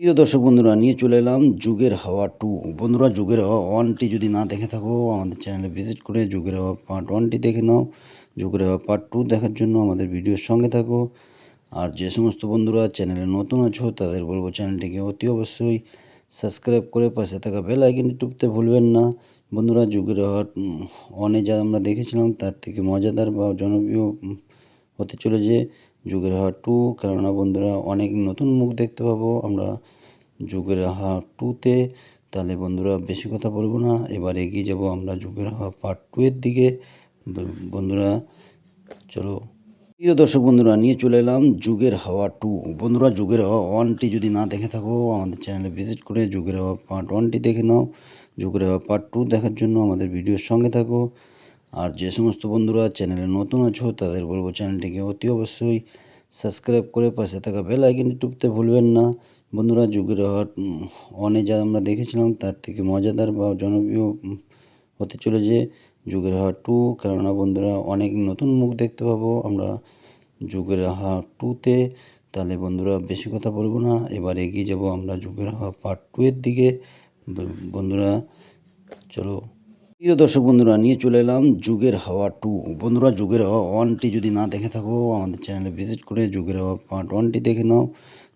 প্রিয় দর্শক বন্ধুরা, নিয়ে চলে এলাম যুগের হাওয়া টু বন্ধুরা, যুগের হাওয়া ওয়ানটি যদি না দেখে থাকো, আমাদের চ্যানেলে ভিজিট করে যুগের হাওয়া পার্ট ওয়ানটি দেখে নাও। যুগের হাওয়া পার্ট টু দেখার জন্য আমাদের ভিডিওর সঙ্গে থাকো। আর যে সমস্ত বন্ধুরা চ্যানেলে নতুন আছো, তাদের বলব চ্যানেলটিকে অতি অবশ্যই সাবস্ক্রাইব করে পাশে থাকা বেল আইকনটি টুপতে ভুলবেন না। বন্ধুরা, যুগের হাওয়া অনে যা আমরা দেখেছিলাম, তার থেকে মজাদার বা জনপ্রিয় হতে চলেছে যুগের হাওয়া টু কেননা বন্ধুরা অনেক নতুন মুখ দেখতে পাবো আমরা যুগের হাওয়া টুতে তাহলে বন্ধুরা বেশি কথা বলব না, এবার এগিয়ে যাব আমরা যুগের হাওয়া পার্ট টু এর দিকে। বন্ধুরা, চলো। প্রিয় দর্শক বন্ধুরা, নিয়ে চলে এলাম যুগের হাওয়া টু বন্ধুরা, যুগের হাওয়া ওয়ানটি যদি না দেখে থাকো, আমাদের চ্যানেলে ভিজিট করে যুগের হাওয়া পার্ট ওয়ানটি দেখে নাও। যুগের হাওয়া পার্ট টু দেখার জন্য আমাদের ভিডিওর সঙ্গে থাকো। আর যে সমস্ত বন্ধুরা চ্যানেলে নতুন আছো, তাদের বলব চ্যানেলটিকে অতি অবশ্যই সাবস্ক্রাইব করে পাশে থাকা বেল আইকনটি টুকতে ভুলবেন না। বন্ধুরা, যুগের অনে যা আমরা দেখেছিলাম, তার থেকে মজাদার বা জনপ্রিয় হতে চলেছে যুগের হাওয়া টু কেননা বন্ধুরা, অনেক নতুন মুখ দেখতে পাবো আমরা যুগের হাওয়া টুতে তাহলে বন্ধুরা, বেশি কথা বলব না। এবার এগিয়ে যাব আমরা যুগের হাওয়া পার্ট টু এর দিকে। বন্ধুরা, চলো প্রিয় দর্শক বন্ধুরা, নিয়ে চলে এলাম যুগের হাওয়া টু বন্ধুরা, যুগের হাওয়া ওয়ানটি যদি না দেখে থাকো, আমাদের চ্যানেলে ভিজিট করে যুগের হাওয়া পার্ট ওয়ানটি দেখে নাও।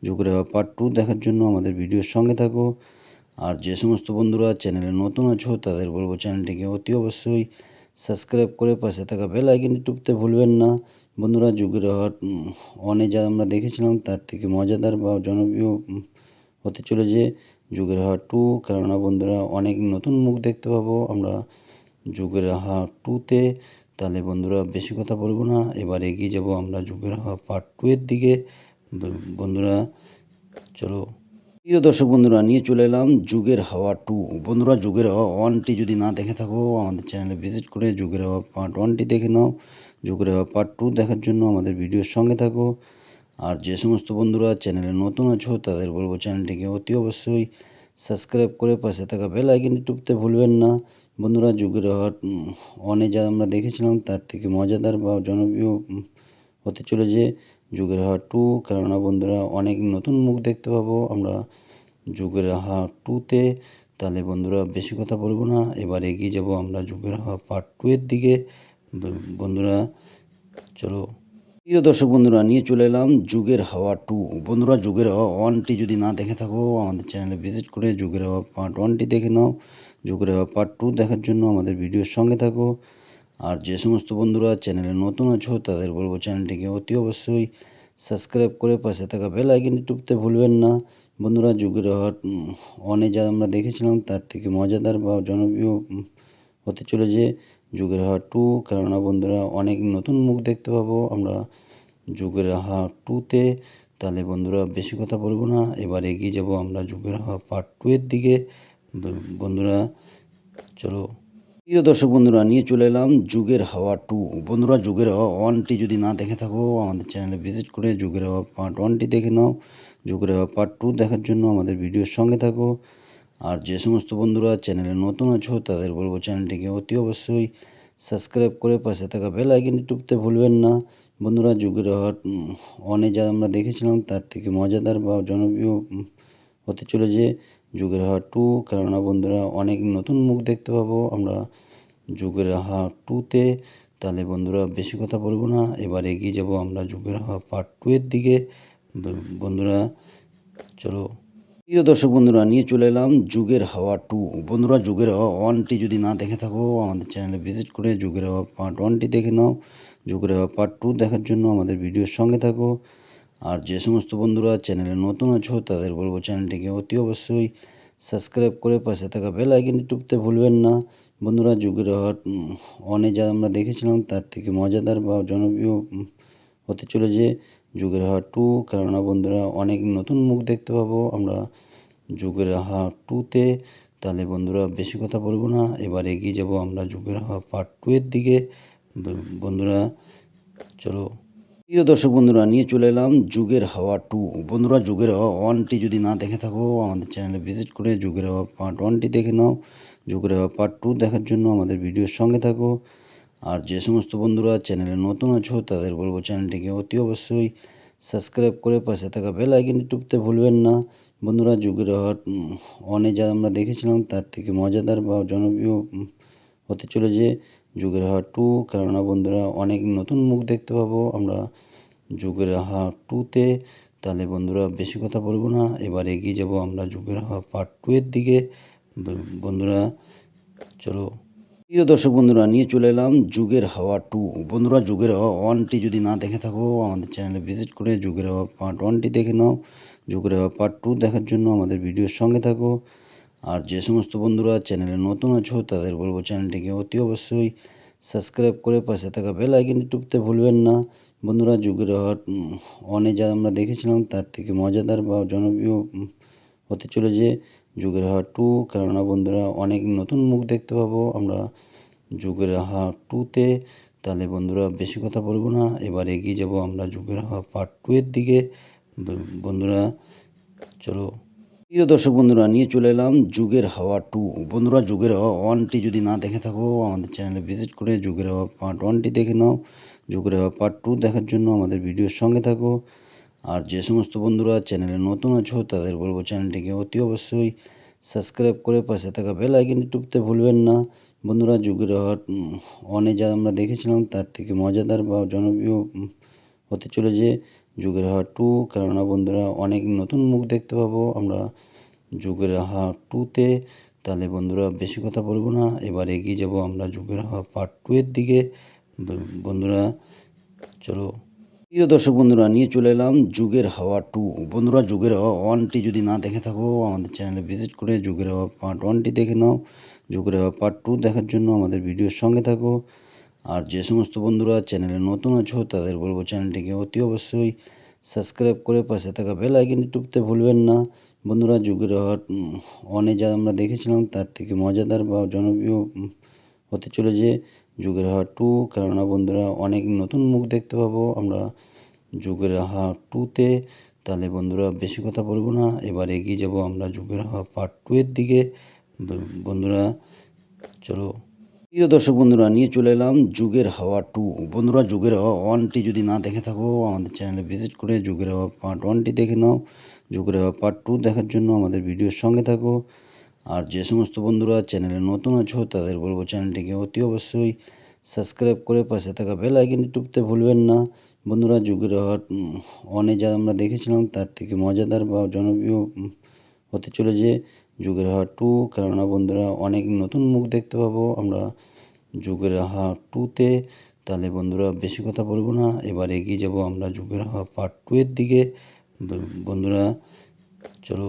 যুগের হাওয়া পার্ট টু দেখার জন্য আমাদের ভিডিওর সঙ্গে থাকো। আর যে সমস্ত বন্ধুরা চ্যানেলে নতুন আছো, তাদের বলব চ্যানেলটিকে অতি অবশ্যই সাবস্ক্রাইব করে পাশে থাকা বেল আইকনটি টুপতে ভুলবেন না। বন্ধুরা, যুগের হাওয়া ওয়ানে যা আমরা দেখেছিলাম, তার থেকে মজাদার বা জনপ্রিয় হতে চলেছে যুগের হাওয়া টু কেননা বন্ধুরা অনেক নতুন মুখ দেখতে পাবো আমরা যুগের হাওয়া টুতে তাহলে বন্ধুরা বেশি কথা বলব না, এবার এগিয়ে যাব আমরা যুগের হাওয়া পার্ট টু এর দিকে। বন্ধুরা চলো। প্রিয় দর্শক বন্ধুরা, নিয়ে চলে এলাম যুগের হাওয়া টু বন্ধুরা, যুগের হাওয়া ওয়ানটি যদি না দেখে থাকো, আমাদের চ্যানেলে ভিজিট করে যুগের হাওয়া পার্ট ওয়ানটি দেখে নাও। যুগের হাওয়া পার্ট টু দেখার জন্য আমাদের ভিডিওর সঙ্গে থাকো। আর যে সমস্ত বন্ধুরা চ্যানেলে নতুন আছো, তাদের বলব চ্যানেলটিকে অতি অবশ্যই সাবস্ক্রাইব করে পাশে থাকা বেল আইকনটি টুকতে ভুলবেন না। বন্ধুরা, যুগের হাওয়া অনে যা আমরা দেখেছিলাম, তার থেকে মজাদার বা জনপ্রিয় হতে চলেছে যুগের হাওয়া টু কেননা বন্ধুরা, অনেক নতুন মুখ দেখতে পাবো আমরা যুগের হাওয়া টুতে তাহলে বন্ধুরা, বেশি কথা বলব না। এবার এগিয়ে যাব আমরা যুগের হাওয়া পার্ট টু এর দিকে। বন্ধুরা, চলো প্রিয় দর্শক বন্ধুরা, নিয়ে চলে এলাম যুগের হাওয়া টু বন্ধুরা, যুগের হাওয়া ওয়ানটি যদি না দেখে থাকো, আমাদের চ্যানেলে ভিজিট করে যুগের হাওয়া পার্ট ওয়ানটি দেখে নাও। যুগের হাওয়া পার্ট টু দেখার জন্য আমাদের ভিডিওর সঙ্গে থাকো। আর যে সমস্ত বন্ধুরা চ্যানেলে নতুন আছো, তাদের বলব চ্যানেলটিকে অতি অবশ্যই সাবস্ক্রাইব করে পাশে থাকা বেল আইকনটি টুপতে ভুলবেন না। বন্ধুরা, যুগের হাওয়া অনে যা আমরা দেখেছিলাম, তার থেকে মজাদার বা জনপ্রিয় হতে চলেছে যুগের হাওয়া টু কেননা বন্ধুরা, অনেক নতুন মুখ দেখতে পাবো আমরা যুগের হাওয়া টুতে তাহলে বন্ধুরা, বেশি কথা বলব না। এবার এগিয়ে যাব আমরা যুগের হাওয়া পার্ট টু এর দিকে। বন্ধুরা, চলো। প্রিয় দর্শক বন্ধুরা, নিয়ে চলে এলাম যুগের হাওয়া টু বন্ধুরা, যুগের হাওয়া ওয়ানটি যদি না দেখে থাকো, আমাদের চ্যানেলে ভিজিট করে যুগের হাওয়া পার্ট ওয়ানটি দেখে নাও। যুগের হাওয়া পার্ট টু দেখার জন্য আমাদের ভিডিওর সঙ্গে থাকো। আর যে সমস্ত বন্ধুরা চ্যানেলে নতুন আছো, তাদের বলব চ্যানেলটিকে অতি অবশ্যই সাবস্ক্রাইব করে পাশে থাকা বেল আইকনটি টুকতে ভুলবেন না। বন্ধুরা, যুগের হাওয়া অনে যা আমরা দেখেছিলাম, তার থেকে মজাদার বা জনপ্রিয় হতে চলেছে যুগের হাওয়া টু কেননা বন্ধুরা, অনেক নতুন মুখ দেখতে পাবো আমরা যুগের হাওয়া টুতে তাহলে বন্ধুরা, বেশি কথা বলব না। এবার এগিয়ে যাব আমরা যুগের হাওয়া পার্ট টু এর দিকে। বন্ধুরা, চলো প্রিয় দর্শক বন্ধুরা, নিয়ে চলে এলাম যুগের হাওয়া টু বন্ধুরা, যুগের হাওয়া ওয়ানটি যদি না দেখে থাকো, আমাদের চ্যানেলে ভিজিট করে যুগের হাওয়া পার্ট ওয়ানটি দেখে নাও। যুগের হাওয়া পার্ট টু দেখার জন্য আমাদের ভিডিওর সঙ্গে থাকো। আর যে সমস্ত বন্ধুরা চ্যানেলে নতুন আছো, তাদের বলব চ্যানেলটিকে অতি অবশ্যই সাবস্ক্রাইব করে পাশে থাকা বেল আইকনটি টুকতে ভুলবেন না। বন্ধুরা, যুগের হাওয়া অনে যা আমরা দেখেছিলাম, তার থেকে মজাদার বা জনপ্রিয় হতে চলেছে যুগের হাওয়া টু কেননা বন্ধুরা অনেক নতুন মুখ দেখতে পাবো আমরা যুগের হাওয়া টুতে তাহলে বন্ধুরা বেশি কথা বলব না, এবার এগিয়ে যাব আমরা যুগের হাওয়া পার্ট টু এর দিকে। বন্ধুরা, চলো। প্রিয় দর্শক বন্ধুরা, নিয়ে চলে এলাম যুগের হাওয়া টু বন্ধুরা, যুগের হাওয়া ওয়ানটি যদি না দেখে থাকো, আমাদের চ্যানেলে ভিজিট করে যুগের হাওয়া পার্ট ওয়ানটি দেখে নাও। যুগের হাওয়া পার্ট টু দেখার জন্য আমাদের ভিডিওর সঙ্গে থাকো। আর যে সমস্ত বন্ধুরা চ্যানেলে নতুন আছো, তাদের বলব চ্যানেলটিকে অতি অবশ্যই সাবস্ক্রাইব করে পাশে থাকা বেল আইকনটি টুকতে ভুলবেন না। বন্ধুরা, যুগের হাট অনে যা আমরা দেখেছিলাম, তার থেকে মজাদার বা জনপ্রিয় হতে চলেছে যুগের হাট টু কেননা বন্ধুরা, অনেক নতুন মুখ দেখতে পাবো আমরা যুগের হাট টুতে তাহলে বন্ধুরা, বেশি কথা বলব না। এবার এগিয়ে যাব আমরা যুগের হাট পার্ট টু এর দিকে। বন্ধুরা, চলো প্রিয় দর্শক বন্ধুরা, নিয়ে চলে এলাম যুগের হাওয়া টু বন্ধুরা, যুগের হাওয়া ওয়ানটি যদি না দেখে থাকো, আমাদের চ্যানেলে ভিজিট করে যুগের হাওয়া পার্ট ওয়ানটি দেখে নাও। যুগের হাওয়া পার্ট টু দেখার জন্য আমাদের ভিডিওর সঙ্গে থাকো। আর যে সমস্ত বন্ধুরা চ্যানেলে নতুন আছো, তাদের বলব চ্যানেলটিকে অতি অবশ্যই সাবস্ক্রাইব করে পাশে থাকা বেল আইকনটি টুকতে ভুলবেন না। বন্ধুরা, যুগের হাওয়া অনে যা আমরা দেখেছিলাম, তার থেকে মজাদার বা জনপ্রিয় হতে চলেছে যুগের হাট টু। কেননা বন্ধুরা, অনেক নতুন মুখ দেখতে পাবো আমরা যুগের হাট টুতে। তাহলে বন্ধুরা, বেশি কথা বলব না। এবার এগিয়ে যাব আমরা যুগের হাট পার্ট টু এর দিকে। বন্ধুরা, চলো। প্রিয় দর্শক বন্ধুরা, নিয়ে চলে এলাম যুগের হাওয়া টু। বন্ধুরা, যুগের হাওয়া ওয়ানটি যদি না দেখে থাকো, আমাদের চ্যানেলে ভিজিট করে যুগের হাওয়া পার্ট ওয়ানটি দেখে নাও। যুগের হাওয়া পার্ট টু দেখার জন্য আমাদের ভিডিওর সঙ্গে থাকো। আর যে সমস্ত বন্ধুরা চ্যানেলে নতুন আছো, তাদের বলব চ্যানেলটিকে অতি অবশ্যই সাবস্ক্রাইব করে পাশে থাকা বেল আইকনটি টুকতে ভুলবেন না। বন্ধুরা, যুগের হাট অনে যা আমরা দেখেছিলাম, তার থেকে মজাদার বা জনপ্রিয় হতে চলেছে যুগের হাট টু কেননা বন্ধুরা, অনেক নতুন মুখ দেখতে পাবো আমরা যুগের হাট টুতে তাহলে বন্ধুরা, বেশি কথা বলব না। এবার এগিয়ে যাব আমরা যুগের হাট পার্ট টু এর দিকে। বন্ধুরা, চলো প্রিয় দর্শক বন্ধুরা, নিয়ে চলে এলাম যুগের হাওয়া টু বন্ধুরা, যুগের হাওয়া ওয়ানটি যদি না দেখে থাকো, আমাদের চ্যানেলে ভিজিট করে যুগের হাওয়া পার্ট ওয়ানটি দেখে নাও। যুগের হাওয়া পার্ট টু দেখার জন্য আমাদের ভিডিওর সঙ্গে থাকো। আর যে সমস্ত বন্ধুরা চ্যানেলে নতুন আছো, তাদের বলব চ্যানেলটিকে অতি অবশ্যই সাবস্ক্রাইব করে পাশে থাকা বেল আইকনটি টুকতে ভুলবেন না। বন্ধুরা, যুগের হাট অনে যা আমরা দেখেছিলাম, তার থেকে মজাদার বা জনপ্রিয় হতে চলেছে যুগের হাট টু কেননা বন্ধুরা অনেক নতুন মুখ দেখতে পাবো আমরা যুগের হাট টুতে তাহলে বন্ধুরা বেশি কথা বলব না, এবার এগিয়ে যাব আমরা যুগের হাট পার্ট টু এর দিকে। বন্ধুরা চলো। প্রিয় দর্শক বন্ধুরা, নিয়ে চলে এলাম যুগের হাওয়া টু বন্ধুরা যুগের হাওয়া ওয়ানটি যদি না দেখে থাকো, আমাদের চ্যানেলে ভিজিট করে যুগের হাওয়া পার্ট ওয়ানটি দেখে নাও। যুগের হাওয়া পার্ট টু দেখার জন্য আমাদের ভিডিওর সঙ্গে থাকো। আর যে সমস্ত বন্ধুরা চ্যানেলে নতুন আছো, তাদের বলব চ্যানেলটিকে অতি অবশ্যই সাবস্ক্রাইব করে পাশে থাকা বেল আইকনটি টুকতে ভুলবেন না। বন্ধুরা, যুগের অনে যা আমরা দেখেছিলাম, তার থেকে মজাদার বা জনপ্রিয় হতে চলেছে যুগের হাট টু কেননা বন্ধুরা, অনেক নতুন মুখ দেখতে পাবো আমরা যুগের হাট টুতে তাহলে বন্ধুরা, বেশি কথা বলব না। এবার এগিয়ে যাব আমরা যুগের হাট পার্ট টু এর দিকে। বন্ধুরা, চলো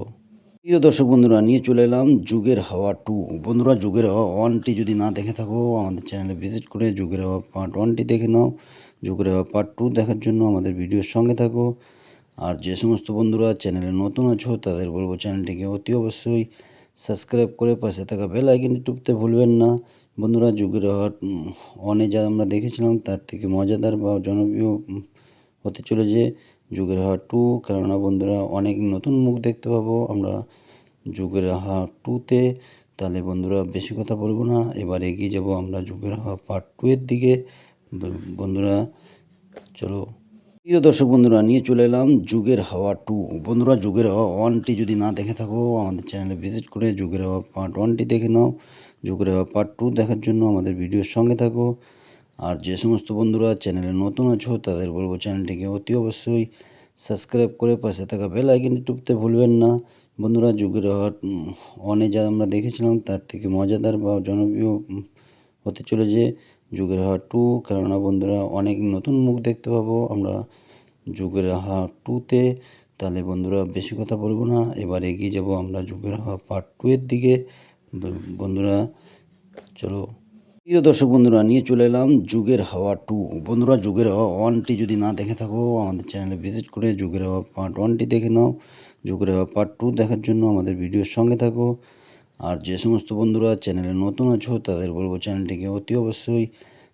প্রিয় দর্শক বন্ধুরা, নিয়ে চলে এলাম যুগের হাওয়া টু বন্ধুরা, যুগের হাওয়া ওয়ানটি যদি না দেখে থাকো, আমাদের চ্যানেলে ভিজিট করে যুগের হাওয়া পার্ট ওয়ানটি দেখে নাও। যুগের হাওয়া পার্ট টু দেখার জন্য আমাদের ভিডিওর সঙ্গে থাকো। আর যে সমস্ত বন্ধুরা চ্যানেলে নতুন আছো, তাদের বলব চ্যানেলটিকে অতি অবশ্যই সাবস্ক্রাইব করে পাশে থাকা বেল আইকনটি টুকতে ভুলবেন না। বন্ধুরা, যুগের হাট ওয়ানে যা আমরা দেখেছিলাম, তার থেকে মজাদার বা জনপ্রিয় হতে চলেছে যুগের হাট টু কেননা বন্ধুরা, অনেক নতুন মুখ দেখতে পাবো আমরা যুগের হাট টুতে তাহলে বন্ধুরা, বেশি কথা বলব না। এবার এগিয়ে যাব আমরা যুগের হাওয়া পার্ট টু এর দিকে। বন্ধুরা, চলো। প্রিয় দর্শক বন্ধুরা, নিয়ে চলে এলাম যুগের হাওয়া টু বন্ধুরা, যুগের হাওয়া ওয়ানটি যদি না দেখে থাকো, আমাদের চ্যানেলে ভিজিট করে যুগের হাওয়া পার্ট ওয়ানটি দেখে নাও। যুগের হাওয়া পার্ট টু দেখার জন্য আমাদের ভিডিওর সঙ্গে থাকো। আর যে সমস্ত বন্ধুরা চ্যানেলে নতুন আছো, তাদের বলব চ্যানেলটিকে অতি অবশ্যই সাবস্ক্রাইব করে পাশে থাকা বেল আইকনটি টুকতে ভুলবেন না। বন্ধুরা, যুগের অনে যা আমরা দেখেছিলাম, তার থেকে মজাদার বা জনপ্রিয় হতে চলেছে যুগের হাট টু কেননা বন্ধুরা, অনেক নতুন মুখ দেখতে পাবো আমরা যুগের হাট টুতে তাহলে বন্ধুরা, বেশি কথা বলব না। এবার এগিয়ে যাব আমরা যুগের হাট পার্ট টু এর দিকে। বন্ধুরা, চলো প্রিয় দর্শক বন্ধুরা, নিয়ে চলে এলাম যুগের হাওয়া টু বন্ধুরা, যুগের হাওয়া ওয়ানটি যদি না দেখে থাকো, আমাদের চ্যানেলে ভিজিট করে যুগের হাওয়া পার্ট ওয়ানটি দেখে নাও। যুগের হাওয়া পার্ট টু দেখার জন্য আমাদের ভিডিওর সঙ্গে থাকো। আর যে সমস্ত বন্ধুরা চ্যানেলে নতুন আছো, তাদের বলব চ্যানেলটিকে অতি অবশ্যই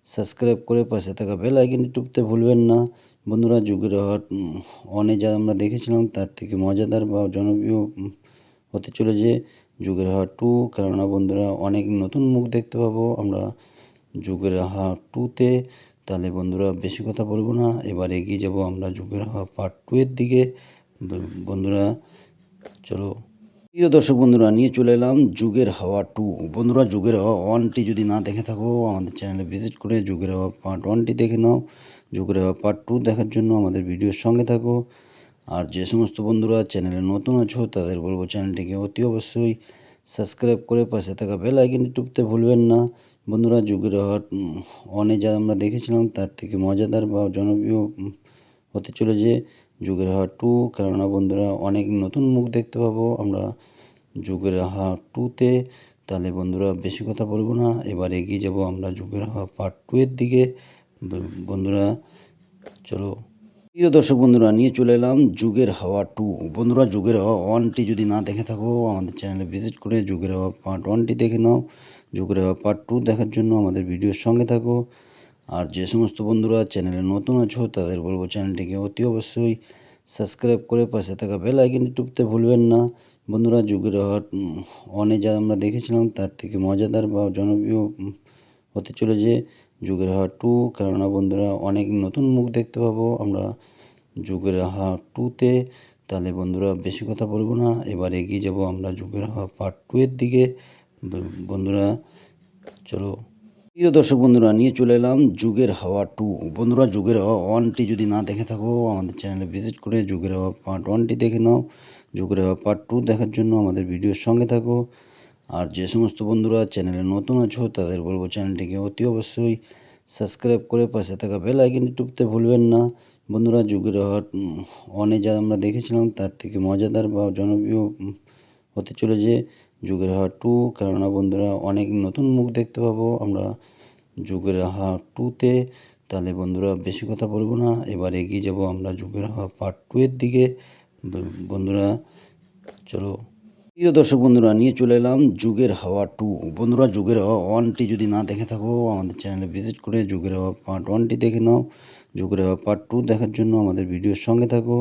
সাবস্ক্রাইব করে পাশে থাকা বেল আইকনটি টুকতে ভুলবেন না। বন্ধুরা, যুগের হাট অনে যা আমরা দেখেছিলাম, তার থেকে মজাদার বা জনপ্রিয় হতে চলেছে যুগের হাট টু কেননা বন্ধুরা, অনেক নতুন মুখ দেখতে পাবো আমরা যুগের হাট টুতে তাহলে বন্ধুরা, বেশি কথা বলব না। এবার এগিয়ে যাব আমরা যুগের হাওয়া পার্ট টু এর দিকে। বন্ধুরা, চলো। প্রিয় দর্শক বন্ধুরা, নিয়ে চলে এলাম যুগের হাওয়া টু বন্ধুরা, যুগের হাওয়া ওয়ানটি যদি না দেখে থাকো, আমাদের চ্যানেলে ভিজিট করে যুগের হাওয়া পার্ট ওয়ানটি দেখে নাও। যুগের হাওয়া পার্ট টু দেখার জন্য আমাদের ভিডিওর সঙ্গে থাকো। আর যে সমস্ত বন্ধুরা চ্যানেলে নতুন আছো, তাদের বলব চ্যানেলটিকে অতি অবশ্যই সাবস্ক্রাইব করে পাশে থাকা বেল আইকনটি টিপতে ভুলবেন না। বন্ধুরা, যুগের হাওয়া অনে যা আমরা দেখেছিলাম, তার থেকে মজাদার বা জনপ্রিয় হতে চলেছে যুগের হাওয়া টু কেননা বন্ধুরা, অনেক নতুন মুখ দেখতে পাবো আমরা যুগের হাওয়া টুতে তাহলে বন্ধুরা, বেশি কথা বলব না। এবার এগিয়ে যাব আমরা যুগের হাওয়া পার্ট টু এর দিকে। বন্ধুরা, চলো প্রিয় দর্শক বন্ধুরা, নিয়ে চলে এলাম যুগের হাওয়া টু বন্ধুরা, যুগের হাওয়া ওয়ানটি যদি না দেখে থাকো, আমাদের চ্যানেলে ভিজিট করে যুগের হাওয়া পার্ট ওয়ানটি দেখে নাও। যুগের হাওয়া পার্ট টু দেখার জন্য আমাদের ভিডিওর সঙ্গে থাকো। আর যে সমস্ত বন্ধুরা চ্যানেলে নতুন আছো, তাদের বলব চ্যানেলটিকে অতি অবশ্যই সাবস্ক্রাইব করে পাশে থাকা বেল আইকনটি টিপতে ভুলবেন না। বন্ধুরা, যুগের হাওয়া ওয়ানে যা আমরা দেখেছিলাম, তার থেকে মজাদার বা জনপ্রিয় হতে চলেছে যুগের হাওয়া টু কেননা বন্ধুরা অনেক নতুন মুখ দেখতে পাবো আমরা যুগের হাওয়া টুতে তাহলে বন্ধুরা বেশি কথা বলব না, এবার এগিয়ে যাব আমরা যুগের হাওয়া পার্ট টু এর দিকে। বন্ধুরা চলো। প্রিয় দর্শক বন্ধুরা, নিয়ে চলে এলাম যুগের হাওয়া টু বন্ধুরা যুগের হাওয়া ওয়ানটি যদি না দেখে থাকো, আমাদের চ্যানেলে ভিজিট করে যুগের হাওয়া পার্ট ওয়ানটি দেখে নাও। যুগের হাওয়া পার্ট টু দেখার জন্য আমাদের ভিডিওর সঙ্গে থাকো। আর যে সমস্ত বন্ধুরা চ্যানেলে নতুন আছো, তাদের বলব চ্যানেলটিকে অতি অবশ্যই সাবস্ক্রাইব করে পাশে থাকা বেল আইকনটি টিপতে ভুলবেন না। বন্ধুরা, যুগের হাওয়া অনে যা আমরা দেখেছিলাম, তার থেকে মজাদার বা জনপ্রিয় হতে চলেছে যুগের হাওয়া টু কেননা বন্ধুরা, অনেক নতুন মুখ দেখতে পাবো আমরা যুগের হাওয়া টুতে তাহলে বন্ধুরা, বেশি কথা বলব না। এবার এগিয়ে যাব আমরা যুগের হাওয়া পার্ট টু এর দিকে। বন্ধুরা, চলো প্রিয় দর্শক বন্ধুরা, নিয়ে চলে এলাম যুগের হাওয়া টু বন্ধুরা, যুগের হাওয়া ওয়ানটি যদি না দেখে থাকো, আমাদের চ্যানেলে ভিজিট করে যুগের হাওয়া পার্ট ওয়ানটি দেখে নাও। যুগের হাওয়া পার্ট টু দেখার জন্য আমাদের ভিডিওর সঙ্গে থাকো।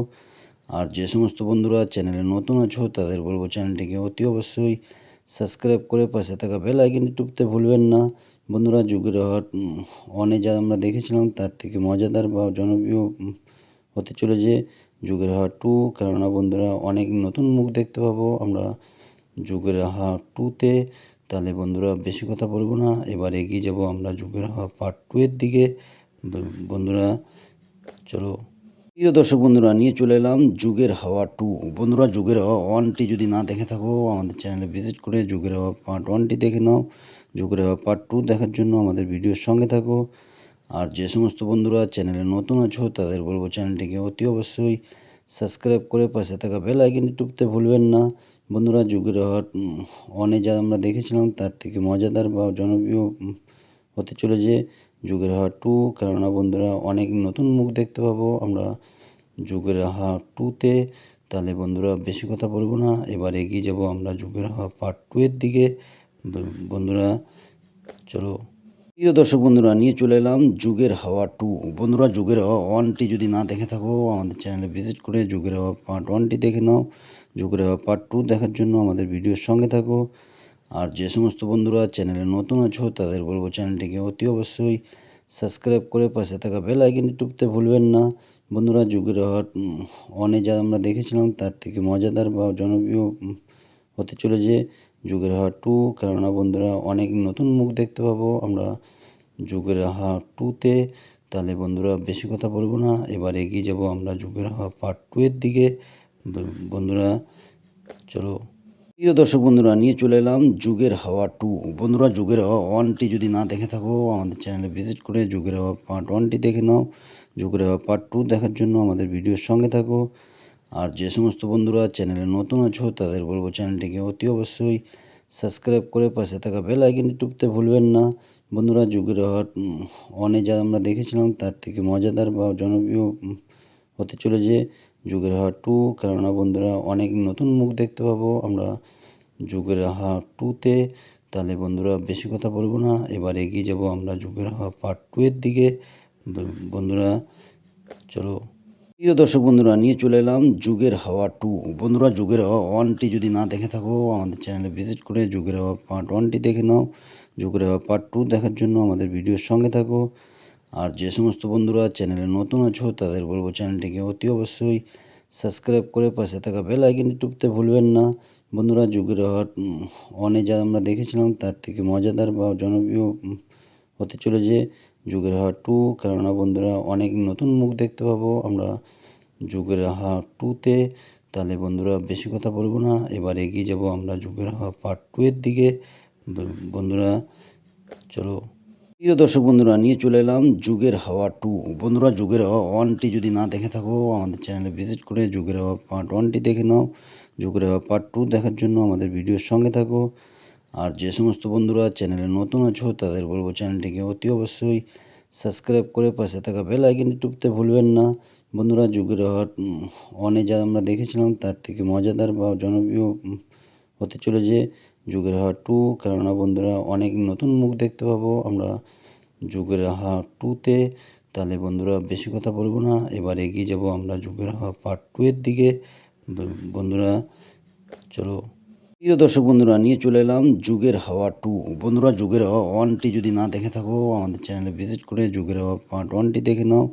আর যে সমস্ত বন্ধুরা চ্যানেলে নতুন আছো, তাদের বলব চ্যানেলটিকে অতি অবশ্যই সাবস্ক্রাইব করে পাশে থাকা বেল আইকনটি টিপতে ভুলবেন না। বন্ধুরা, যুগের হাওয়া অনে যা আমরা দেখেছিলাম, তার থেকে মজাদার বা জনপ্রিয় হতে চলেছে যুগের হাওয়া টু। কেননা বন্ধুরা, অনেক নতুন মুখ দেখতে পাবো আমরা যুগের হাওয়া টুতে। তাহলে বন্ধুরা, বেশি কথা বলব না। এবার এগিয়ে যাব আমরা যুগের হাওয়া পার্ট টু এর দিকে। বন্ধুরা, চলো। প্রিয় দর্শক বন্ধুরা, নিয়ে চলে এলাম যুগের হাওয়া টু। বন্ধুরা, যুগের হাওয়া ওয়ানটি যদি না দেখে থাকো, আমাদের চ্যানেলে ভিজিট করে যুগের হাওয়া পার্ট ওয়ানটি দেখে নাও। যুগের হাওয়া পার্ট টু দেখার জন্য আমাদের ভিডিওর সঙ্গে থাকো। আর যে সমস্ত বন্ধুরা চ্যানেলে নতুন আছো, তাদের বলব চ্যানেলটিকে অতি অবশ্যই সাবস্ক্রাইব করে পাশে থাকা বেল আইকনটি টিপতে ভুলবেন না। বন্ধুরা, যুগের হাওয়া অনে যা আমরা দেখেছিলাম, তার থেকে মজাদার বা জনপ্রিয় হতে চলেছে যুগের হাওয়া টু। কেননা বন্ধুরা, অনেক নতুন মুখ দেখতে পাবো আমরা যুগের হাওয়া টুতে। তাহলে বন্ধুরা, বেশি কথা বলব না। এবার এগিয়ে যাব আমরা যুগের হাওয়া পার্ট টু এর দিকে। বন্ধুরা, চলো প্রিয় দর্শক বন্ধুরা, নিয়ে চলে এলাম যুগের হাওয়া টু বন্ধুরা, যুগের হাওয়া ওয়ানটি যদি না দেখে থাকো, আমাদের চ্যানেলে ভিজিট করে যুগের হাওয়া পার্ট ওয়ানটি দেখে নাও। যুগের হাওয়া পার্ট টু দেখার জন্য আমাদের ভিডিওর সঙ্গে থাকো। আর যে সমস্ত বন্ধুরা চ্যানেলে নতুন আছো, তাদের বলব চ্যানেলটিকে অতি অবশ্যই সাবস্ক্রাইব করে পাশে থাকা বেল আইকনটি টিপতে ভুলবেন না। বন্ধুরা, যুগের হাওয়া অনে যা আমরা দেখেছিলাম, তার থেকে মজাদার বা জনপ্রিয় হতে চলেছে যুগের হাওয়া টু। কেননা বন্ধুরা, অনেক নতুন মুখ দেখতে পাবো আমরা যুগের হাওয়া টুতে। তাহলে বন্ধুরা, বেশি কথা বলব না। এবার এগিয়ে যাব আমরা যুগের হাওয়া পার্ট টু এর দিকে। বন্ধুরা, চলো। প্রিয় দর্শক বন্ধুরা, নিয়ে চলে এলাম যুগের হাওয়া টু। বন্ধুরা, যুগের হাওয়া ওয়ানটি যদি না দেখে থাকো, আমাদের চ্যানেলে ভিজিট করে যুগের হাওয়া পার্ট ওয়ানটি দেখে নাও। যুগের হাওয়া পার্ট টু দেখার জন্য আমাদের ভিডিওর সঙ্গে থাকো। আর যে সমস্ত বন্ধুরা চ্যানেলে নতুন আছো, তাদের বলব চ্যানেলটিকে অতি অবশ্যই সাবস্ক্রাইব করে পাশে থাকা বেল আইকনটি টিপতে ভুলবেন না। বন্ধুরা, যুগের হাওয়া অনে যা আমরা দেখেছিলাম, তার থেকে মজাদার বা জনপ্রিয় হতে চলেছে যুগের হাওয়া টু কেননা বন্ধুরা, অনেক নতুন মুখ দেখতে পাবো আমরা যুগের হাওয়া টুতে তাহলে বন্ধুরা, বেশি কথা বলব না। এবার এগিয়ে যাব আমরা যুগের হাওয়া পার্ট টু এর দিকে বন্ধুরা, চলো প্রিয় দর্শক বন্ধুরা, নিয়ে চলে এলাম যুগের হাওয়া টু বন্ধুরা, যুগের হাওয়া ওয়ানটি যদি না দেখে থাকো, আমাদের চ্যানেলে ভিজিট করে যুগের হাওয়া পার্ট ওয়ানটি দেখে নাও। যুগের হাওয়া পার্ট টু দেখার জন্য আমাদের ভিডিওর সঙ্গে থাকো। আর যে সমস্ত বন্ধুরা চ্যানেলে নতুন আছো, তাদের বলব চ্যানেলটিকে অতি অবশ্যই সাবস্ক্রাইব করে পাশে থাকা বেল আইকনটি টিপতে ভুলবেন না। বন্ধুরা, যুগের হট অনে যা আমরা দেখেছিলাম, তার থেকে মজাদার বা জনপ্রিয় হতে চলেছে যুগের হাট টু কেননা বন্ধুরা অনেক নতুন মুখ দেখতে পাবো আমরা যুগের হাট টুতে তাহলে বন্ধুরা বেশি কথা বলব না, এবার এগিয়ে যাব আমরা যুগের হাওয়া পার্ট টু এর দিকে। বন্ধুরা, চলো। প্রিয় দর্শক বন্ধুরা, নিয়ে চলে এলাম যুগের হাওয়া টু বন্ধুরা, যুগের হাওয়া ওয়ানটি যদি না দেখে থাকো, আমাদের চ্যানেলে ভিজিট করে যুগের হাওয়া পার্ট ওয়ানটি দেখে নাও। যুগের হাওয়া পার্ট টু দেখার জন্য আমাদের ভিডিওর সঙ্গে থাকো। আর যে সমস্ত বন্ধুরা চ্যানেলে নতুন আছো, তাদের বলব চ্যানেলটিকে অতি অবশ্যই সাবস্ক্রাইব করে পাশে থাকা বেল আইকনটি টিপতে ভুলবেন না। বন্ধুরা, যুগের অনে যা আমরা দেখেছিলাম, তার থেকে মজাদার বা জনপ্রিয় হতে চলেছে যুগের হাট টু কেননা বন্ধুরা, অনেক নতুন মুখ দেখতে পাবো আমরা যুগের হাট টুতে তাহলে বন্ধুরা, বেশি কথা বলব না। এবার এগিয়ে যাব আমরা যুগের হাট পার্ট টু এর দিকে। বন্ধুরা, চলো প্রিয় দর্শক বন্ধুরা, নিয়ে চলে এলাম যুগের হাওয়া টু বন্ধুরা, যুগের হাওয়া ওয়ানটি যদি না দেখে থাকো, আমাদের চ্যানেলে ভিজিট করে যুগের হাওয়া পার্ট ওয়ানটি দেখে নাও।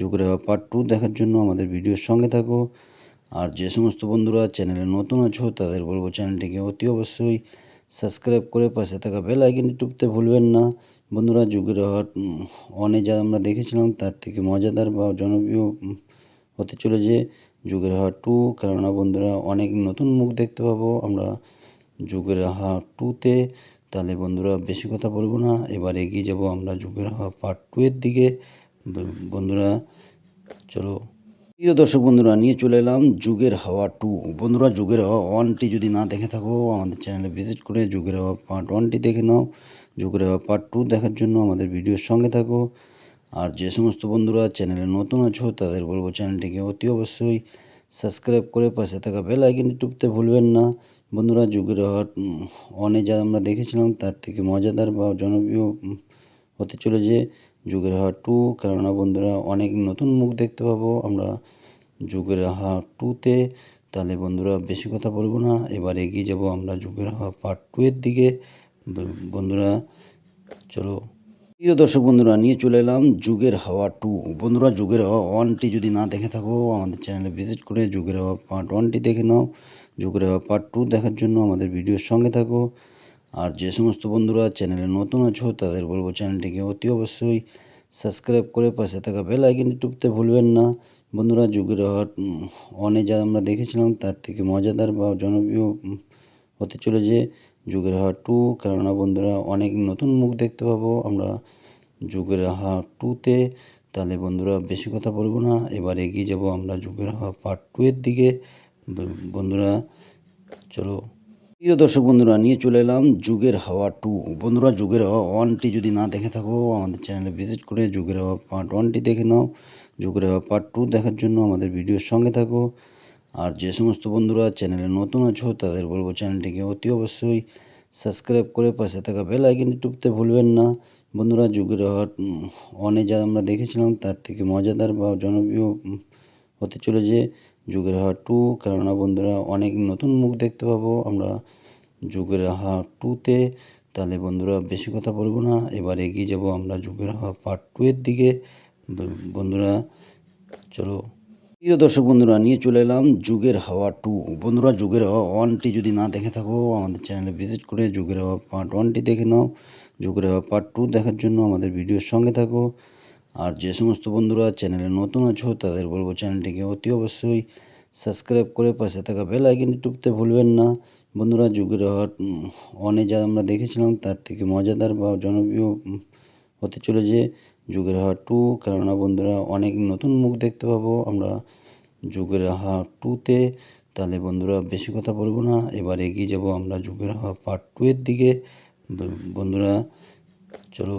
যুগের হাওয়া পার্ট টু দেখার জন্য আমাদের ভিডিওর সঙ্গে থাকো। আর যে সমস্ত বন্ধুরা চ্যানেলে নতুন আছো, তাদের বলব চ্যানেলটিকে অতি অবশ্যই সাবস্ক্রাইব করে পাশে থাকা বেল আইকনটি টিপতে ভুলবেন না। বন্ধুরা, যুগের হাট অনে যা আমরা দেখেছিলাম, তার থেকে মজাদার বা জনপ্রিয় হতে চলেছে যুগের হাট টু কেননা বন্ধুরা অনেক নতুন মুখ দেখতে পাবো আমরা যুগের হাট টুতে তাহলে বন্ধুরা বেশি কথা বলব না, এবার এগিয়ে যাব আমরা যুগের হাট পার্ট টু এর দিকে। বন্ধুরা, চলো। প্রিয় দর্শক বন্ধুরা, নিয়ে চলে এলাম যুগের হাওয়া টু বন্ধুরা, যুগের হাওয়া ওয়ানটি যদি না দেখে থাকো, আমাদের চ্যানেলে ভিজিট করে যুগের হাওয়া পার্ট ওয়ানটি দেখে নাও। যুগের হাওয়া পার্ট টু দেখার জন্য আমাদের ভিডিওর সঙ্গে থাকো। আর যে সমস্ত বন্ধুরা চ্যানেলে নতুন আছো, তাদের বলব চ্যানেলটিকে অতি অবশ্যই সাবস্ক্রাইব করে পাশে থাকা বেল আইকনটি টিপতে ভুলবেন না। বন্ধুরা, যুগের হাট অনে যা আমরা দেখেছিলাম, তার থেকে মজাদার বা জনপ্রিয় হতে চলেছে যুগের হাট টু কেননা বন্ধুরা, অনেক নতুন মুখ দেখতে পাবো আমরা যুগের হাট টুতে তাহলে বন্ধুরা, বেশি কথা বলব না। এবার এগিয়ে যাব আমরা যুগের হাট পার্ট টু এর দিকে। বন্ধুরা, চলো প্রিয় দর্শক বন্ধুরা, নিয়ে চলে এলাম যুগের হাওয়া টু বন্ধুরা, যুগের হাওয়া ওয়ানটি যদি না দেখে থাকো, আমাদের চ্যানেলে ভিজিট করে যুগের হাওয়া পার্ট ওয়ানটি দেখে নাও। যুগের হাওয়া পার্ট টু দেখার জন্য আমাদের ভিডিওর সঙ্গে থাকো। আর যে সমস্ত বন্ধুরা চ্যানেলে নতুন আছো, তাদের বলব চ্যানেলটিকে অতি অবশ্যই সাবস্ক্রাইব করে পাশে থাকা বেল আইকনটি টিপতে ভুলবেন না। বন্ধুরা, যুগের হাট অনে যা আমরা দেখেছিলাম, তার থেকে মজাদার বা জনপ্রিয় হতে চলেছে যুগের হাট টু কেননা বন্ধুরা, অনেক নতুন মুখ দেখতে পাবো আমরা যুগের হাট টুতে তাহলে বন্ধুরা, বেশি কথা বলব না। এবার এগিয়ে যাব আমরা যুগের হাট পার্ট টু এর দিকে। বন্ধুরা, চলো। প্রিয় দর্শক বন্ধুরা, নিয়ে চলে এলাম যুগের হাওয়া টু বন্ধুরা, যুগের হাওয়া ওয়ানটি যদি না দেখে থাকো, আমাদের চ্যানেলে ভিজিট করে যুগের হাওয়া পার্ট ওয়ানটি দেখে নাও। যুগের হাওয়া পার্ট টু দেখার জন্য আমাদের ভিডিওর সঙ্গে থাকো। আর যে সমস্ত বন্ধুরা চ্যানেলে নতুন আছো, তাদের বলব চ্যানেলটিকে অতি অবশ্যই সাবস্ক্রাইব করে পাশে থাকা বেল আইকনটি টিপতে ভুলবেন না। বন্ধুরা, যুগের হাট অনে যা আমরা দেখেছিলাম, তার থেকে মজাদার বা জনপ্রিয় হতে চলেছে যুগের হাট টু কেননা বন্ধুরা, অনেক নতুন মুখ দেখতে পাবো আমরা যুগের হাট টুতে তাহলে বন্ধুরা, বেশি কথা বলব না। এবার এগিয়ে যাব আমরা যুগের হাট পার্ট টু এর দিকে। বন্ধুরা, চলো প্রিয় দর্শক বন্ধুরা, নিয়ে চলে এলাম যুগের হাওয়া টু বন্ধুরা, যুগের হাওয়া ওয়ানটি যদি না দেখে থাকো, আমাদের চ্যানেলে ভিজিট করে যুগের হাওয়া পার্ট ওয়ানটি দেখে নাও। যুগের হাওয়া পার্ট টু দেখার জন্য আমাদের ভিডিওর সঙ্গে থাকো। আর যে সমস্ত বন্ধুরা চ্যানেলে নতুন আছো, তাদের বলব চ্যানেলটিকে অতি অবশ্যই সাবস্ক্রাইব করে পাশে থাকা বেল আইকনটি টিপতে ভুলবেন না। বন্ধুরা, যুগের হাট ওয়ানে যা আমরা দেখেছিলাম, তার থেকে মজাদার বা জনপ্রিয় হতে চলেছে যুগের হার টু কেননা বন্ধুরা অনেক নতুন মুখ দেখতে পাবো আমরা যুগের হার টুতে তাহলে বন্ধুরা বেশি কথা বলব না, এবার এগিয়ে যাব আমরা যুগের হাওয়া পার্ট টু এর দিকে। বন্ধুরা, চলো।